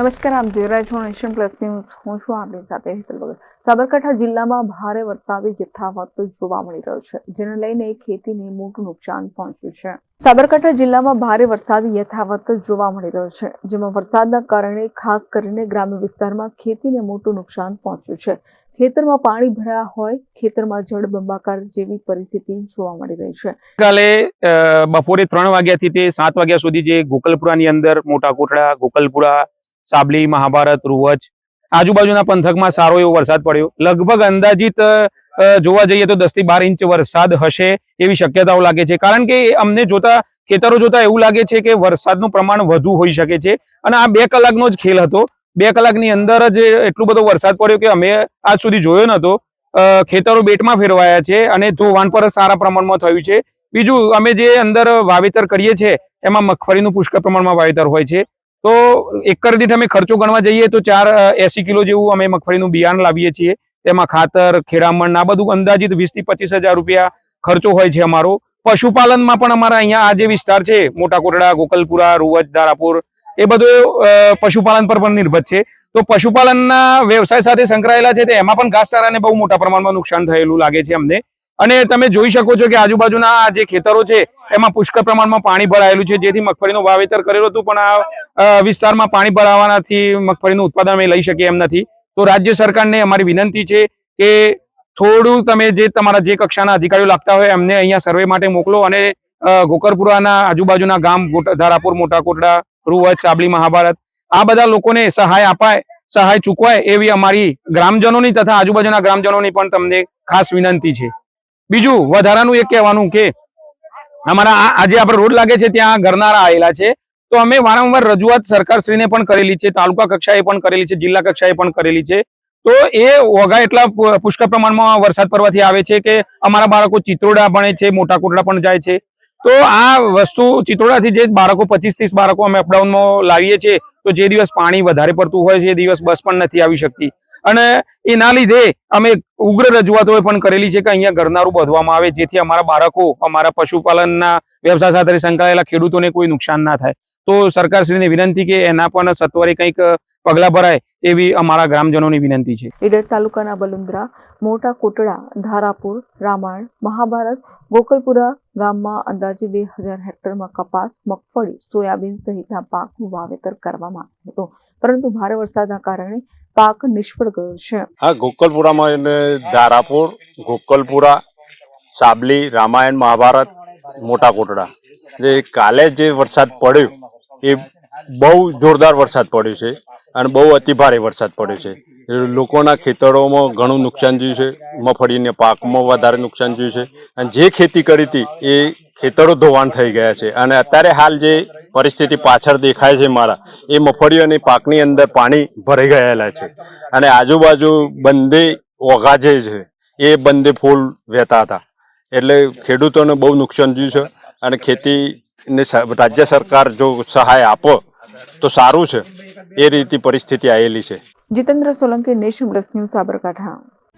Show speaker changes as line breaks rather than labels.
નમસ્કાર આપ જોઈ રહ્યા છો નેશન પ્લસ ન્યૂઝ. હું છું આપની સાથે હેતલ વગર સાબરકાંઠા જિલ્લામાં ભારે વરસાદી યથાવત જોવા મળી રહ્યો છે, જેને લઈને ખેતીને મોટું નુકસાન પહોંચ્યું છે. સાબરકાંઠા જિલ્લામાં ભારે વરસાદ યથાવત જોવા મળી રહ્યો છે, જેમાં વરસાદના કારણે ખાસ કરીને ગ્રામ્ય વિસ્તારમાં ખેતીને મોટું નુકસાન પહોંચ્યું છે. ખેતરમાં પાણી ભરાયા હોય, ખેતરમાં જળ બંબાકાર જેવી પરિસ્થિતિ જોવા મળી રહી છે.
કાલે બપોરે ત્રણ વાગ્યાથી તે સાત વાગ્યા સુધી જે ગોકલપુરાની અંદર મોટા કોટડા ગોકલપુરા સાબલી, મહાભારત રૂવચ આજુબાજુના પંથકમાં સારો એવો વરસાદ પડ્યો. લગભગ અંદાજિત જોવા જઈએ તો દસથી બાર ઇંચ વરસાદ હશે એવી શક્યતાઓ લાગે છે. કારણ કે અમને જોતા, ખેતરો જોતા એવું લાગે છે કે વરસાદનું પ્રમાણ વધુ હોઈ શકે છે. અને આ બે કલાકનો જ ખેલ હતો. બે કલાકની અંદર જ એટલો બધો વરસાદ પડ્યો કે અમે આજ સુધી જોયો નતો ખેતરો બેટમાં ફેરવાયા છે અને ધોવાણ પર સારા પ્રમાણમાં થયું છે. બીજું, અમે જે અંદર વાવેતર કરીએ છીએ, એમાં મગફળીનું પુષ્કળ પ્રમાણમાં વાવેતર હોય છે. તો એકર દીઠ અમે ખર્ચો ગણવા જઈએ તો ચાર એસી કિલો જેવું અમે મગફળીનું બિયારણ લાવીએ છીએ. તેમાં ખાતર ખેડામણ આ બધું અંદાજિત વીસથી પચીસ હજાર રૂપિયા ખર્ચો હોય છે અમારો. પશુપાલનમાં પણ અમારા અહીંયા આ જે વિસ્તાર છે, મોટા કોટડા, ગોકલપુરા, રૂવજ, દારાપુર, એ બધું પશુપાલન પર પણ નિર્ભર છે. તો પશુપાલનના વ્યવસાય સાથે સંકળાયેલા છે, તો એમાં પણ ઘાસચારાને બહુ મોટા પ્રમાણમાં નુકસાન થયેલું લાગે છે અમને. અને તમે જોઈ શકો છો કે આજુબાજુના આ જે ખેતરો છે એમાં પુષ્કળ પ્રમાણમાં પાણી ભરાયેલું છે. જેથી મગફળીનું વાવેતર કરેલું હતું, પણ આ વિસ્તારમાં પાણી ભરાવાનાથી મગફળીનું ઉત્પાદન અમે લઈ શકીએ એમ નથી. તો રાજ્ય સરકારને અમારી વિનંતી છે કે થોડું તમે જે તમારા જે કક્ષાના અધિકારીઓ લાગતા હોય એમને અહીંયા સર્વે માટે મોકલો અને ગોકરપુરાના આજુબાજુના ગામ ધારાપુર મોટા કોટડા રૂવજ, સાબલી મહાભારત, આ બધા લોકોને સહાય અપાય, સહાય ચૂકવાય એવી અમારી ગ્રામજનોની તથા આજુબાજુના ગ્રામજનોની પણ તમને ખાસ વિનંતી છે. બીજું, વધારાનું એક કહેવાનું કે અમારા આજે આપણે રોડ લાગે છે ત્યાં ગરનારા આવેલા છે. તો અમે વારંવાર રજૂઆત સરકારશ્રીને પણ કરેલી છે, તાલુકા કક્ષાએ પણ કરેલી છે, જિલ્લા કક્ષાએ પણ કરેલી છે. તો એ વગા એટલા પુષ્કળ પ્રમાણમાં વરસાદ પડવાથી આવે છે કે અમારા બાળકો ચિત્રોડા ભણે છે, મોટા કોટડા પણ જાય છે. તો આ વસ્તુ ચિત્રોડાથી જે બાળકો પચીસ ત્રીસ બાળકો અમે અપડાઉનમાં લાવીએ છીએ, તો જે દિવસ પાણી વધારે પડતું હોય છે, એ દિવસ બસ પણ નથી આવી શકતી. અને એના લીધે અમે ઉગ્ર રજૂઆતો પણ કરેલી છે કે અહીંયા ગરનારું બાંધવામાં આવે, જેથી અમારા બાળકો, અમારા પશુપાલનના વ્યવસાય સાથે સંકળાયેલા ખેડૂતોને કોઈ નુકસાન ના થાય. તો સરકારશ્રીને વિનંતી કે એના પણ સત્વરે કંઈક પગલાં ભરાય એવી અમારા ગ્રામજનોની વિનંતી છે.
ઈડર તાલુકાના બલુંદ્રા, મોટા કોટડા, ધારાપુર, રામાયણ, મહાભારત, ગોકલપુરા ગામમાં અંદાજે બે હજાર હેક્ટરમાં કપાસ, મગફળી, સોયાબીન સહિતના પાકનું વાવેતર કરવામાં આવ્યું હતું. પરંતુ ભારે વરસાદના કારણે પાક નિષ્ફળ ગયો છે.
હા, ગોકલપુરામાં એને ધારાપુર, ગોકલપુરા, સાબલી, રામાયણ, મહાભારત, મોટા કોટડા. જે કાલે જે વરસાદ પડ્યો, એ બહુ જોરદાર વરસાદ પડ્યો છે અને બહુ અતિભારે વરસાદ પડ્યો છે. લોકોના ખેતરોમાં ઘણું નુકસાન થયું છે, મગફળીને પાકમાં વધારે નુકસાન થયું છે. અને જે ખેતી કરી હતી, એ ખેતરો ધોવાણ થઈ ગયા છે. અને અત્યારે હાલ જે પરિસ્થિતિ પાછળ દેખાય છે મારા, એ મફળીઓની પાકની અંદર પાણી ભરાઈ ગયેલા છે. અને આજુબાજુ બંદે ઓઘા જે છે. એ બંદે ફૂલ વહેતા હતા. એટલે ખેડૂતોને બહુ નુકસાન થયું છે. અને ખેતીને રાજ્ય સરકાર જો સહાય આપો, તો સારું છે. એ રીતે પરિસ્થિતિ આવેલી છે.
Jitendra Solanki, nation news, Sabarkantha.